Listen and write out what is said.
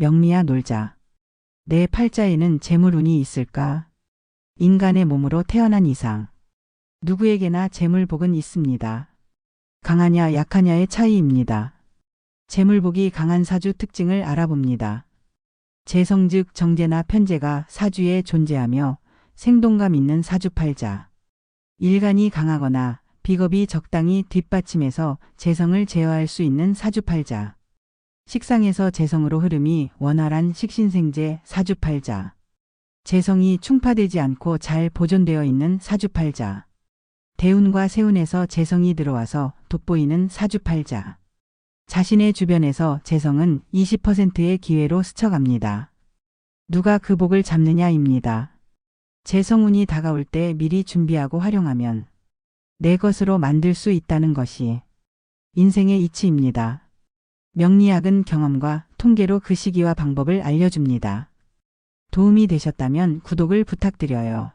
명리야 놀자. 내 팔자에는 재물운이 있을까? 인간의 몸으로 태어난 이상. 누구에게나 재물복은 있습니다. 강하냐 약하냐의 차이입니다. 재물복이 강한 사주 특징을 알아봅니다. 재성 즉 정제나 편제가 사주에 존재하며 생동감 있는 사주팔자. 일간이 강하거나 비겁이 적당히 뒷받침해서 재성을 제어할 수 있는 사주팔자. 식상에서 재성으로 흐름이 원활한 식신생재 사주팔자. 재성이 충파되지 않고 잘 보존되어 있는 사주팔자. 대운과 세운에서 재성이 들어와서 돋보이는 사주팔자. 자신의 주변에서 재성은 20%의 기회로 스쳐갑니다. 누가 그 복을 잡느냐입니다. 재성운이 다가올 때 미리 준비하고 활용하면 내 것으로 만들 수 있다는 것이 인생의 이치입니다. 명리학은 경험과 통계로 그 시기와 방법을 알려줍니다. 도움이 되셨다면 구독을 부탁드려요.